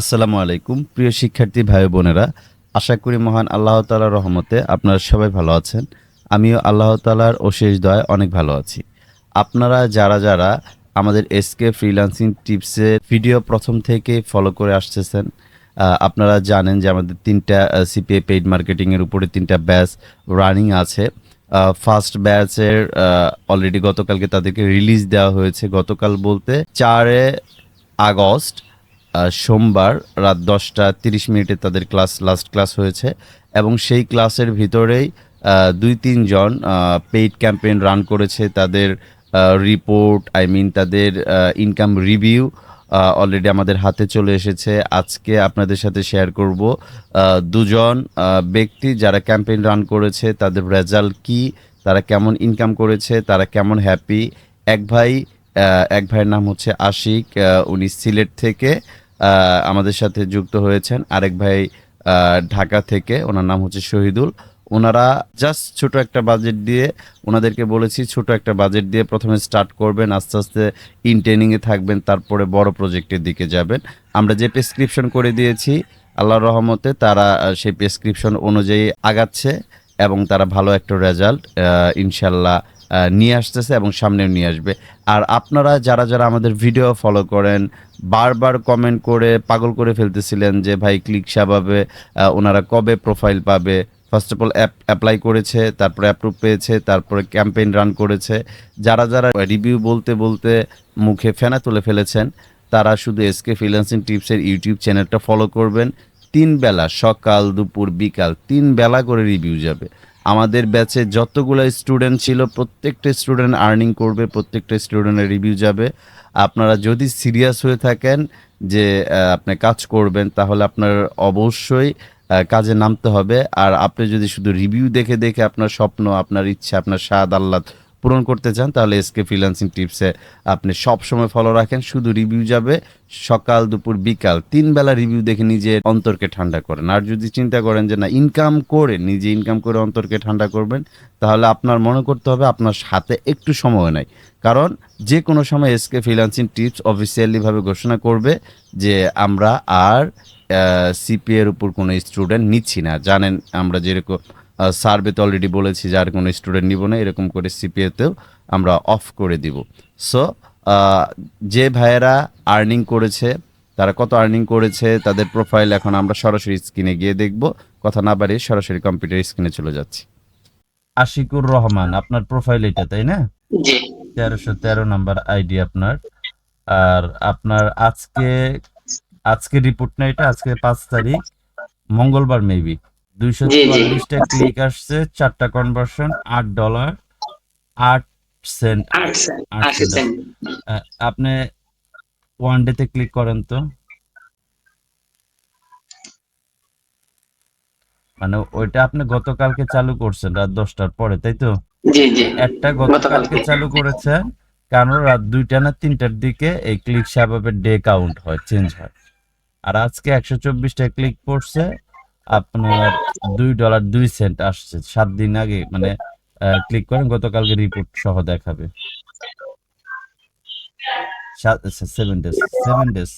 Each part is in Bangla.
আসসালামু আলাইকুম। প্রিয় শিক্ষার্থী ভাই বোনেরা, আশা করি মহান আল্লাহ তালার রহমতে আপনারা সবাই ভালো আছেন। আমিও আল্লাহ তালার অশেষ দয় অনেক ভালো আছি। আপনারা যারা যারা আমাদের এসকে ফ্রিল্যান্সিং টিপসের ভিডিও প্রথম থেকে ফলো করে আসতেছেন আপনারা জানেন যে আমাদের তিনটা সিপিএ পেইড মার্কেটিংয়ের উপরে তিনটা ব্যাচ রানিং আছে। ফার্স্ট ব্যাচের অলরেডি গতকালকে তাদেরকে রিলিজ দেওয়া হয়েছে। গতকাল বলতে চারে আগস্ট সোমবার রাত দশটা তিরিশ মিনিটে তাদের ক্লাস লাস্ট ক্লাস হয়েছে এবং সেই ক্লাসের ভিতরেই দুই তিনজন পেইড ক্যাম্পেইন রান করেছে তাদের রিপোর্ট আই মিন তাদের ইনকাম রিভিউ অলরেডি আমাদের হাতে চলে এসেছে। আজকে আপনাদের সাথে শেয়ার করব দুজন ব্যক্তি যারা ক্যাম্পেইন রান করেছে, তাদের রেজাল্ট কি, তারা কেমন ইনকাম করেছে, তারা কেমন হ্যাপি এক ভাই এক ভাইয়ের নাম হচ্ছে আশিক উনি সিলেট থেকে আমাদের সাথে যুক্ত হয়েছেন আরেক ভাই ঢাকা থেকে, ওনার নাম হচ্ছে শহীদুল। ওনারা জাস্ট ছোট একটা বাজেট দিয়ে, ওনাদেরকে বলেছি ছোট একটা বাজেট দিয়ে প্রথমে স্টার্ট করবেন, আস্তে আস্তে ইনটেনিংয়ে থাকবেন, তারপরে বড় প্রজেক্টের দিকে যাবেন। আমরা যে প্রেসক্রিপশন করে দিয়েছি, আল্লাহর রহমতে তারা সেই প্রেসক্রিপশন অনুযায়ী আগাচ্ছে এবং তারা ভালো একটা রেজাল্ট ইনশাল্লাহ নিয়ে আসতেছে এবং সামনেও নিয়ে আসবে। আর আপনারা যারা যারা আমাদের ভিডিও ফলো করেন, বারবার কমেন্ট করে পাগল করে ফেলতেছিলেন যে, ভাই ক্লিক সাবাবে ওনারা কবে প্রোফাইল পাবে? First of all app apply করেছে, তারপরে অ্যাপ্রুভ পেয়েছে, তারপরে ক্যাম্পেইন রান করেছে। যারা যারা রিভিউ বলতে বলতে মুখে ফেনা তুলে ফেলেছেন, তারা শুধু এসকে ফ্রিল্যান্সিং টিপসের ইউটিউব চ্যানেলটা ফলো করবেন। তিন বেলা, সকাল, দুপুর, বিকাল, তিন বেলা করে রিভিউ যাবে। আমাদের ব্যাচে যতগুলো স্টুডেন্ট ছিল, প্রত্যেকটা স্টুডেন্ট আর্নিং করবে, প্রত্যেকটা স্টুডেন্টের রিভিউ যাবে। আপনারা যদি সিরিয়াস হয়ে থাকেন যে আপনি কাজ করবেন, তাহলে আপনার অবশ্যই কাজে নামতে হবে। আর আপনি যদি শুধু রিভিউ দেখে দেখে আপনার স্বপ্ন, আপনার ইচ্ছা, আপনার স্বাদ, আহ্লাদ পূরণ করতে চান, তাহলে এসকে ফ্রিল্যান্সিং টিপসে আপনি সব সময় ফলো রাখেন। শুধু রিভিউ যাবে সকাল, দুপুর, বিকাল। তিন বেলা রিভিউ দেখে নিজের অন্তরকে ঠান্ডা করেন। আর যদি চিন্তা করেন যে না ইনকাম করে, নিজে ইনকাম করে অন্তরকে ঠান্ডা করবেন, তাহলে আপনার মনে করতে হবে আপনার হাতে একটু সময় নাই। কারণ যে কোনো সময় এসকে ফ্রিল্যান্সিং টিপস অফিসিয়ালিভাবে ঘোষণা করবে যে আমরা আর সিপি এর উপর কোনো স্টুডেন্ট নিচ্ছি না। জানেন আমরা যেরকম সার্ভেতে অলরেডি বলেছি যে আর কোনো স্টুডেন্ট নিব না এরকম করে সিপিএতেও আমরা অফ করে দিব। সো যে ভাইয়েরা আর্নিং করেছে তারা কত আর্নিং করেছে তাদের প্রোফাইল এখন আমরা সরাসরি স্ক্রিনে গিয়ে দেখব। কথা না বাড়িয়ে সরাসরি কম্পিউটার স্ক্রিনে চলে যাচ্ছি। আশিকুর রহমান আপনার প্রোফাইল এটা তাই না? তেরোশো তেরো নাম্বার আইডি আপনার। আর আপনার আজকে আজকে রিপোর্ট না এটা আজকে পাঁচ তারিখ মঙ্গলবার মেবি দুইশো। চুয়াল্লিশটা ক্লিক আসছে চারটা কনভার্সন আট ডলার আট সেন্ট আপনি ওয়ান ডেতে ক্লিক করেন তো। মানে ওইটা আপনি গতকালকে চালু করছেন রাত দশটার পরে তাই তো? একটা গতকালকে। চালু করেছে কারণ রাত দুইটা না তিনটার দিকে এই ক্লিক সাহেবের ডে কাউন্ট হয় চেঞ্জ হয়। আর আজকে একশো চব্বিশটা ক্লিক পড়ছে আপনার দুই ডলার দুই সেন্ট আসছে। সাত দিন আগে মানে ক্লিক করেন, গতকালকে রিপোর্ট সহ দেখাবে। সেভেন ডেজ সেভেন ডেজ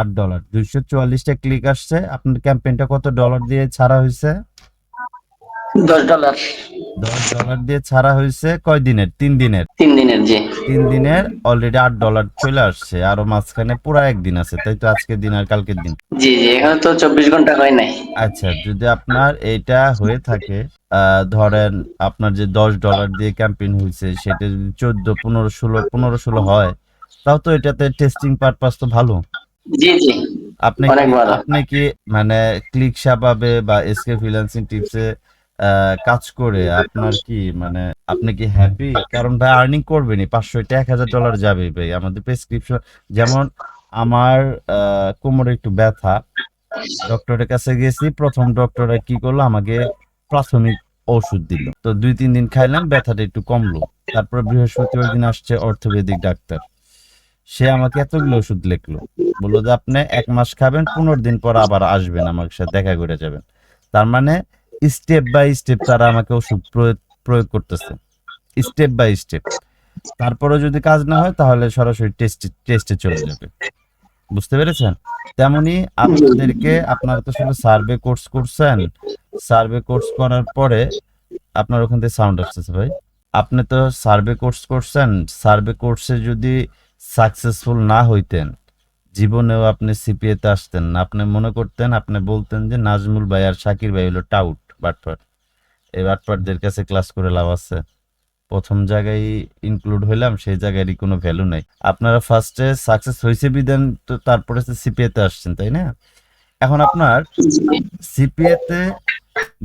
আট ডলার দুইশো চুয়াল্লিশটা ক্লিক আসছে। আপনার ক্যাম্পেইনটা কত ডলার দিয়ে ছাড়া হয়েছে? দশ ডলার দশ ডলার দিয়ে ছাড়া হয়েছে কয় দিনের? তিন দিনের? তিন দিনের জি। তিন দিনের অলরেডি আট ডলার চলে আসছে। আরও মাঝখানে পুরো একদিন আছে। তাই তো আজকের দিন আর কালকের দিন। জি জি এখানে তো চব্বিশ ঘণ্টা হয় নাই। আচ্ছা যদি আপনার এটা হয়ে থাকে ধরেন আপনার যে দশ ডলার দিয়ে ক্যাম্পেইন হয়েছে সেটা যদি চোদ্দ পনেরো ষোলো পনেরো ষোলো হয় তাও তো এটাতে টেস্টিং পারপাস তো ভালো। জি জি। আপনি কি আপনি কি মানে ক্লিক সাবাবে বা এসকে ফ্রিল্যান্সিং টিপসে কাজ করে আপনার কি মানে আপনি কি হ্যাপি কারণ ভাই আর্নিং করবেনই। পাঁচশো এক হাজার ডলার যাবে ভাই। আমাদের প্রেসক্রিপশন যেমন আমার কোমরে একটু ব্যথা, ডক্টরের কাছে গেছি। প্রথম ডক্টরে কি করল? আমাকে প্রাথমিক ওষুধ দিল। তো দুই, তিন দিন খাইলাম, ব্যথাটা একটু কমলো। তারপর বৃহস্পতিবার দিন আসছে অর্থোপেডিক ডাক্তার। সে আমাকে এতগুলো ওষুধ লিখলো। বলল যে, আপনি এক মাস খাবেন, পনেরো দিন পর আবার আসবেন আমার সাথে, দেখা করে যাবেন। তার মানে স্টেপ বাই স্টেপ তারা আমাকে ওষুধ প্রয়োগ করতেছে। স্টেপ বাই স্টেপ তারপরেও যদি কাজ না হয়, তাহলে সরাসরি টেস্টে টেস্টে চলে যাবে। বুঝতে পেরেছেন? তেমনি আপনাদেরকে, আপনারা তো আসলে সার্ভে কোর্স করছেন। সার্ভে কোর্স করার পরে আপনার ওখান থেকে সাউন্ড আসতেছে ভাই। আপনি তো সার্ভে কোর্স করছেন। সার্ভে কোর্সে যদি সাকসেসফুল না হইতেন, জীবনেও আপনি সিপিএ তে আসতেন আপনি মনে করতেন, আপনি বলতেন যে, নাজমুল ভাই আর শাকির ভাই হলো টাউট এই কাছে ক্লাস করে লাভ আছে। প্রথম জায়গায় ইনক্লুড হইলাম, সেই জায়গারই কোনো ভ্যালু নাই। আপনারা ফার্স্টে সাকসেস হয়েছে বিদেন তো তারপরে সিপিএ তে আসছেন, তাই না? এখন আপনার সিপিএ তে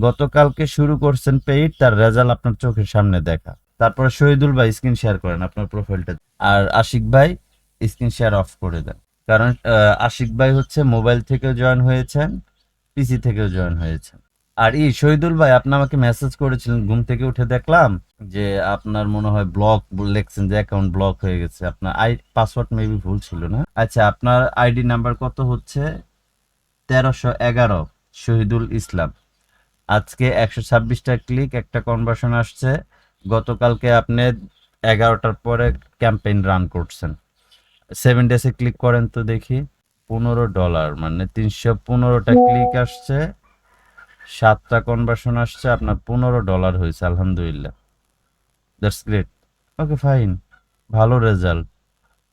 গতকালকে শুরু করছেন পেইড তার রেজাল্ট আপনার চোখের সামনে দেখা। তারপরে শহীদুল ভাই স্ক্রিন শেয়ার করেন আপনার প্রোফাইলটা আর আশিক ভাই স্ক্রিন শেয়ার অফ করে দেন। কারণ আশিক ভাই হচ্ছে মোবাইল থেকেও জয়েন হয়েছেন পিসি থেকেও জয়েন হয়েছেন। আর এই শহীদুল ভাই, আপনি আমাকে মেসেজ করেছিলেন, ঘুম থেকে উঠে দেখলাম যে আপনার মনে হয় ব্লক লিখছেন যে অ্যাকাউন্ট ব্লক হয়ে গেছে। আপনার আই পাসওয়ার্ড মেবি ভুল ছিল না? আচ্ছা আপনার আইডি নাম্বার কত হচ্ছে? তেরোশো এগারো, শহীদুল ইসলাম। আজকে একশো ছাব্বিশটা ক্লিক একটা কনভার্সন আসছে। গতকালকে আপনি এগারোটার পরে ক্যাম্পেইন রান করছেন। সেভেন ডেসে ক্লিক করেন তো দেখি, পনেরো ডলার মানে তিনশো পনেরোটা ক্লিক আসছে। সাতটা কনভার্সন আসছে আপনার পনেরো ডলার হয়েছে আলহামদুলিল্লাহ। দ্যাটস গ্রেট ওকে ফাইন ভালো রেজাল্ট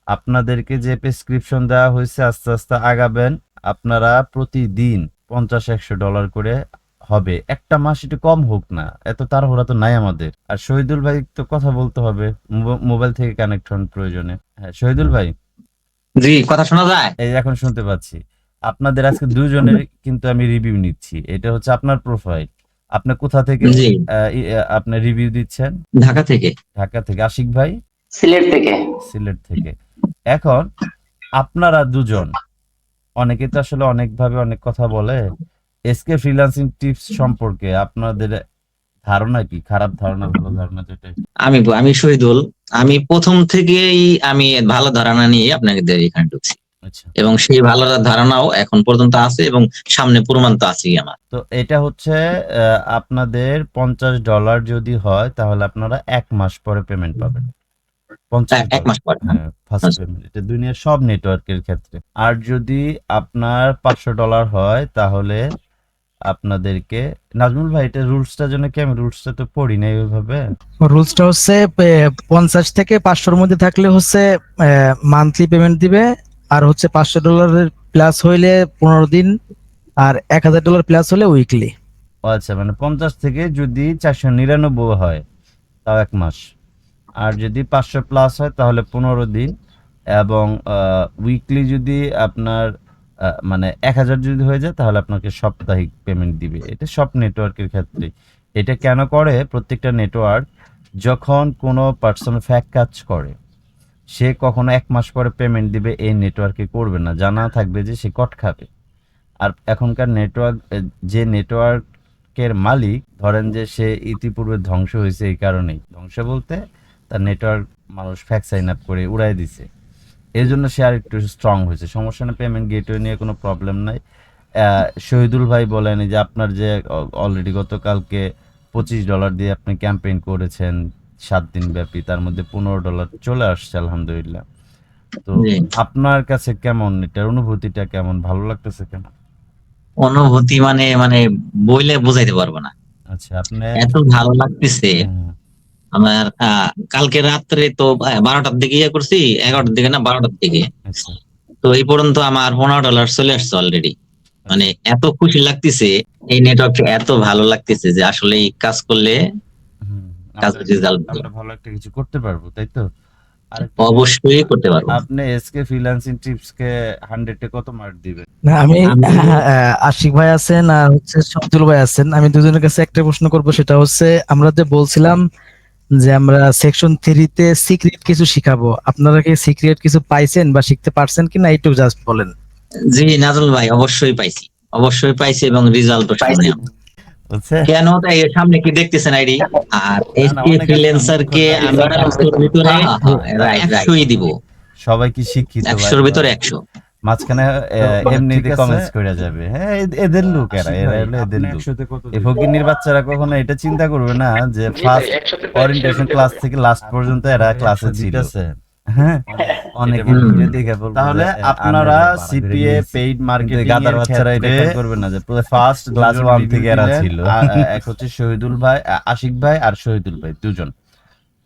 আপনাদেরকে যে প্রেসক্রিপশন দেওয়া হয়েছে আস্তে আস্তে আগাবেন। আপনারা প্রতিদিন পঞ্চাশ একশো ডলার করে হবে। একটা মাস একটু কম হোক না এত তাড়াহুড়া তো নাই আমাদের। আর শহীদুল ভাই তো কথা বলতে হবে মোবা- মোবাইল থেকে কানেক্ট হন প্রয়োজনে। হ্যাঁ শহীদুল ভাই? জি কথা শোনা যায়? এই এখন শুনতে পাচ্ছি। আপনাদের আজকে দুজনের কিন্তু আমি রিভিউ নিচ্ছি। এটা হচ্ছে আপনার প্রোফাইল আপনি কোথা থেকে আপনি রিভিউ দিচ্ছেন? ঢাকা থেকে। ঢাকা থেকে। আশিক ভাই? সিলেট থেকে। সিলেট থেকে। এখন আপনারা দুজন অনেকে তো আসলে অনেকভাবে অনেক কথা বলে এসকে ফ্রিল্যান্সিং টিপস সম্পর্কে আপনাদের ধারণা কি? খারাপ ধারণা ভালো ধারণা যেটা? আমি আমি শহীদুল। আমি প্রথম থেকেই আমি ভালো ধারণা নিয়ে আপনাদের এখানে ঢুকছি। এবং সেই ভালো ধারণাও এখন পর্যন্ত আছে এবং সামনে প্রমাণ তো আছেই আমার। তো এটা হচ্ছে আহ, আপনাদের পঞ্চাশ ডলার যদি হয় তাহলে আপনারা এক মাস পরে পেমেন্ট পাবেন। এক- এক মাস পরে হ্যাঁ ফার্স্ট আচ্ছা। পেমেন্ট এটা দুনিয়ার সব নেটওয়ার্কের ক্ষেত্রে। আর যদি আপনার পাঁচশো ডলার হয় তাহলে আপনাদেরকে নাজমুল ভাই এটা রুলসটা জন্য কি আমি রুলসটা তো পড়ি নাই ওইভাবে? রুলসটা হচ্ছে পঞ্চাশ থেকে পাঁচশোর মধ্যে থাকলে হচ্ছে মান্থলি পেমেন্ট দিবে আর হচ্ছে পাঁচশো ডলারের প্লাস হইলে পনেরো দিন, আর এক হাজার ডলার প্লাস হলে উইকলি আচ্ছা মানে পঞ্চাশ থেকে যদি চারশো নিরানব্বই হয়, তাও এক মাস। আর যদি পাঁচশো প্লাস হয়, তাহলে পনেরো দিন। এবং উইকলি যদি আপনার মানে এক হাজার যদি হয়ে যায়, তাহলে আপনাকে সাপ্তাহিক পেমেন্ট দিবে। এটা সব নেটওয়ার্কের ক্ষেত্রে। এটা কেন করে? প্রত্যেকটা নেটওয়ার্ক যখন কোনো পার্সন ফ্যাক কাজ করে সে কখনো এক মাস পরে পেমেন্ট দিবে, এই নেটওয়ার্কে করবে না। জানা থাকবে যে সে কট খাবে। আর এখনকার নেটওয়ার্ক যে নেটওয়ার্কের মালিক, ধরেন যে সে ইতিপূর্বে ধ্বংস হয়েছে এই কারণেই। ধ্বংস বলতে তার নেটওয়ার্ক মানুষ ফ্যাক সাইন আপ করে উড়াই দিছে। এই জন্য সে আর একটু স্ট্রং হয়েছে। সমস্যা না পেমেন্ট গেটওয়ে নিয়ে কোনো প্রবলেম নাই। শহীদুল ভাই বলেন যে আপনার যে অলরেডি গতকালকে পঁচিশ ডলার দিয়ে আপনি ক্যাম্পেইন করেছেন সাত দিন ব্যাপী তার মধ্যে পনেরো ডলার চলে আসছে আলহামদুলিল্লাহ। তো আপনার কাছে কেমন? এটার অনুভূতিটা কেমন? ভালো লাগতেছে কেন? অনুভূতি মানে মানে বইলে বোঝাইতে পারব না। আচ্ছা আপনি এত ভালো লাগতেছে। আমার কালকে রাত্রে তো বারোটার দিকে ইয়ে করছি এগারোটার দিকে না বারোটার দিকে। আচ্ছা। তো এই পর্যন্ত আমার পনেরো ডলার চলে আসছে অলরেডি মানে এত খুশি লাগতেছে এই নেটওয়ার্ক এত ভালো লাগতেছে যে আসলে কাজ করলে আমরা- ভালো। একটা কিছু করতে পারব তাই তো? অবশ্যই করতে পারব। আপনি এসকে ফ্রিল্যান্সিং টিপস কে 100 এ কত মার্ক দিবেন? না আমি আশিক ভাই আছেন আর হচ্ছে শব্দুল ভাই আছেন। আমি দুজনের কাছে একটা প্রশ্ন করব সেটা হচ্ছে আমরা যে বলছিলাম যে আমরা সেকশন থ্রিতে সিক্রেট কিছু শিখাবো। আপনারা কি সিক্রেট কিছু পাইছেন বা শিখতে পারছেন কিনা এইটুকু জাস্ট বলেন। জি নাজল ভাই অবশ্যই পাইছি। অবশ্যই পাইছি এবং রেজাল্ট পাইছি। কেন তাই সামনে কি দেখতেছেন আইডি? আর ফ্রিল্যান্সার কে ভিতরে হ্যাঁ, হ্যাঁ, একশোই দিব। সবাই কি শিক্ষিত ভিতরে একশো। মাঝখানে আহ, এমনিতে কমেন্টস করে যাবে। হ্যাঁ এদের লোক এরা এরা হলো এদের লোক। এই ফকিনির বাচ্চারা কখনো এটা চিন্তা করবে না যে ফার্স্ট ওরিয়েন্টেশন ক্লাস থেকে লাস্ট পর্যন্ত এরা ক্লাসে ছিল। হ্যাঁ অনেক তাহলে আপনারা সিপিএ পেইড মার্কেটিং গাদার বাচ্চারা এটা করবেন না যে ফার্স্ট ক্লাস ওয়ান থেকে এরা ছিল। এক হচ্ছে শহীদুল ভাই আশিক ভাই আর শহীদুল ভাই দুজন।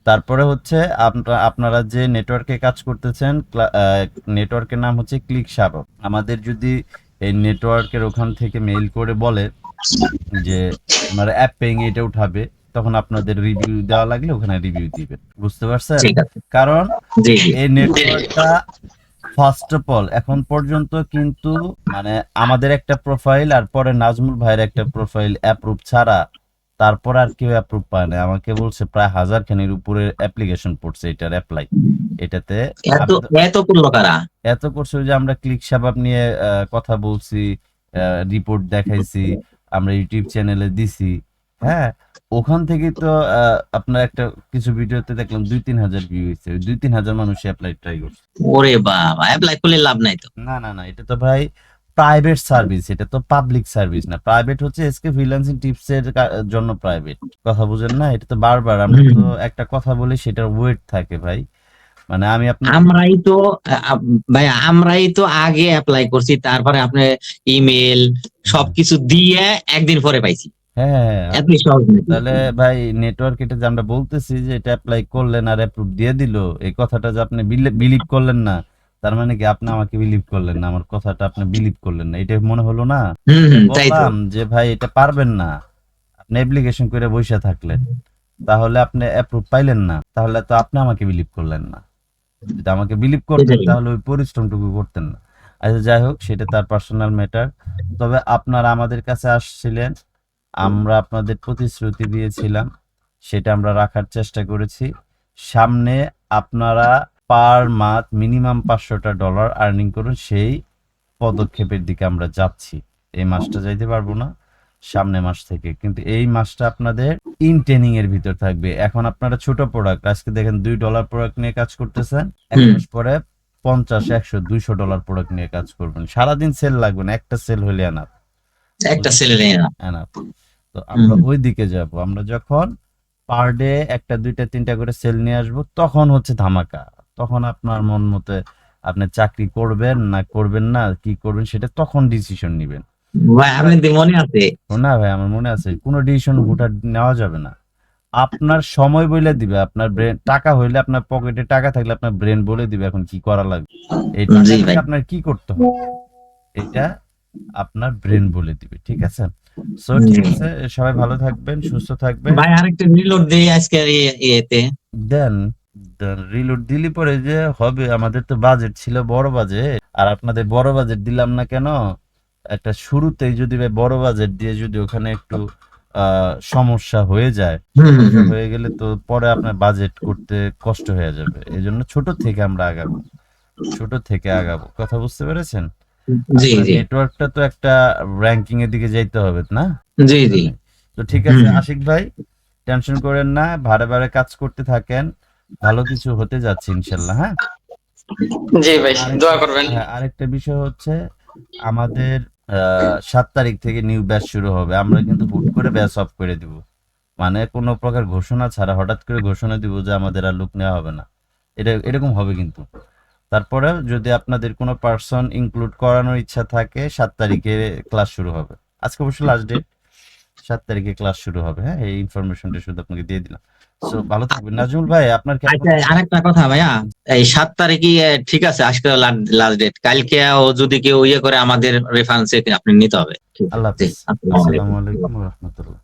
তারপরে হচ্ছে আপনা- আপনারা যে নেটওয়ার্কে কাজ করতেছেন নেটওয়ার্কের নাম হচ্ছে ক্লিক সাবক আমাদের যদি এই নেটওয়ার্কের ওখান থেকে মেইল করে বলে যে আপনারা অ্যাপ পেইং এটা উঠাবে তখন আপনাদের রিভিউ দেওয়া লাগলে ওখানে রিভিউ দিবেন। বুঝতে পারছেন? কারণ এই নেটওয়ার্কটা ফার্স্ট অফ অল এখন পর্যন্ত কিন্তু মানে আমাদের একটা প্রোফাইল আর পরে নাজমুল ভাইয়ের একটা প্রোফাইল অ্যাপ্রুভ ছাড়া তারপর আর কেউ অ্যাপ্রুভ পায় না। আমাকে বলছে প্রায় হাজার খানির উপরে অ্যাপ্লিকেশন পড়ছে এটার অ্যাপ্লাই এটাতে এত করল কারা? এত করছে যে আমরা ক্লিক সাবাব নিয়ে কথা বলছি রিপোর্ট দেখাইছি আমরা ইউটিউব চ্যানেলে দিছি হ্যাঁ? ওখান থেকে তো আপনার একটা কিছু ভিডিওতে দেখলাম দুই তিন হাজার ভিউ হয়েছে। দুই তিন হাজার মানুষ অ্যাপ্লাই ট্রাই করছে। ওরে বাবা অ্যাপ্লাই করলে লাভ নাই তো। না না না এটা তো ভাই প্রাইভেট সার্ভিস এটা তো পাবলিক সার্ভিস না। প্রাইভেট হচ্ছে এসকে ফ্রিল্যান্সিং টিপস এর জন্য প্রাইভেট কথা বুঝেন না? এটা তো বারবার আমরা তো একটা কথা বলি সেটার ওয়েট থাকে ভাই। মানে আমি আপনার আমরাই তো ভাই আমরাই তো আগে অ্যাপ্লাই করছি তারপরে আপনি ইমেল সবকিছু দিয়ে একদিন পরে পাইছি। হ্যাঁ। এত সহজ? তাহলে ভাই নেটওয়ার্ক এটা যে আমরা বলতেছি যে এটা অ্যাপ্লাই করলেন আর অ্যাপ্রুভ দিয়ে দিল এই কথাটা যে আপনি বিলিভ করলেন না তার মানে কি আপনি আমাকে বিলিভ করলেন না? আমার কথাটা আপনি বিলিভ করলেন না। এটা মনে হলো না? বললাম যে ভাই এটা পারবেন না। আপনি অ্যাপ্লিকেশন করে বসে থাকলেন। তাহলে আপনি অ্যাপ্রুভ পাইলেন না। তাহলে তো আপনি আমাকে বিলিভ করলেন না। যদি আমাকে বিলিভ করতেন তাহলে ওই পরিশ্রমটুকু করতেন না। আচ্ছা যাই হোক সেটা তার পার্সোনাল ম্যাটার তবে আপনারা আমাদের কাছে আসছিলেন। আমরা আপনাদের প্রতিশ্রুতি দিয়েছিলাম সেটা আমরা রাখার চেষ্টা করেছি। সামনে আপনারা পার মান্থ মিনিমাম পাঁচশোটা ডলার আর্নিং করুন সেই পদক্ষেপের দিকে আমরা যাচ্ছি। এই মাসটা যাইতে পারব না সামনে মাস থেকে। কিন্তু এই মাসটা আপনাদের ইনটেনিং এর ভিতর থাকবে। এখন আপনারা ছোট প্রোডাক্ট আজকে দেখেন দুই ডলার প্রোডাক্ট নিয়ে কাজ করতেছেন। এক মাস পরে পঞ্চাশ একশো দুইশো ডলার প্রোডাক্ট নিয়ে কাজ করবেন। সারাদিন সেল লাগবে না একটা সেল হলে আনা একটা ছেলে নেই না। এনাফ তো আমরা ওই দিকে যাব। আমরা যখন পার ডে একটা দুইটা তিনটা করে সেল নিয়ে আসব তখন হচ্ছে ধামাকা। তখন আপনার মন মতে আপনি চাকরি করবেন না করবেন না কি করবেন সেটা তখন ডিসিশন নেবেন। ভাই আপনাদের মনে আছে। না ভাই আমার মনে আছে কোনো ডিসিশন হুটার নেওয়া যাবে না। আপনার সময় বলে দিবে আপনার ব্রেন টাকা হইলে আপনার পকেটে টাকা থাকলে আপনার ব্রেন বলে দিবে এখন কি করা লাগবে। এই ভাই। আপনার কি করতে হবে? এটা আপনার ব্রেন বলে দিবে ঠিক আছে? সো ঠিক আছে সবাই ভালো থাকবেন সুস্থ থাকবেন। ভাই আরেকটা রিলোড দেই আজকে ইয়েতে। দেন দেন রিলোড দিলি পরে যে হবে আমাদের তো বাজেট ছিল বড় বাজেট আর আপনাদের বড় বাজেট দিলাম না কেন? একটা শুরুতেই যদি ভাই বড় বাজেট দিয়ে যদি ওখানে একটু সমস্যা হয়ে যায়। হয়ে গেলে তো পরে আপনার বাজেট করতে কষ্ট হয়ে যাবে। এই জন্য ছোট থেকে আমরা আগাবো ছোট থেকে আগাবো। কথা বুঝতে পেরেছেন? জি জি। নেটওয়ার্কটা তো একটা র্যাঙ্কিং এর দিকে যাইতে হবে না? জি জি। তো ঠিক আছে আশিক ভাই টেনশন করেন না ভাড়ে ভাড়ে কাজ করতে থাকেন ভালো কিছু হতে যাচ্ছে ইনশাল্লাহ হ্যাঁ? জি ভাই দোয়া করবেন। আরেকটা বিষয় হচ্ছে আমাদের সাত তারিখ থেকে নিউ ব্যাচ শুরু হবে আমরা কিন্তু হুট করে ব্যাচ অফ করে দিব। মানে কোনো প্রকার ঘোষণা ছাড়া হঠাৎ করে ঘোষণা দিব যে আমাদের আর লোক নেওয়া হবে না। এটা এরকম হবে কিন্তু। তারপরে যদি আপনাদের কোনো পার্সন ইনক্লুড করানোর ইচ্ছা থাকে সাত তারিখে ক্লাস শুরু হবে। আজকে অবশ্য লাস্ট ডেট সাত তারিখে ক্লাস শুরু হবে হ্যাঁ? এই ইনফরমেশনটা শুধু আপনাকে দিয়ে দিলাম। সো ভালো থাকবেন। নাজমুল ভাই আপনার কি আচ্ছা আরেকটা কথা ভাইয়া। এই সাত তারিখই আহ, ঠিক আছে আজকে লাস্ট ডেট কালকে ও যদি কেউ ইয়ে করে আমাদের রেফারেন্সে আপনি নিতে হবে। আল্লাহ হাফিজ। আসসালামু আলাইকুম। আসসালামু আলাইকুম রহমতুল্লাহ।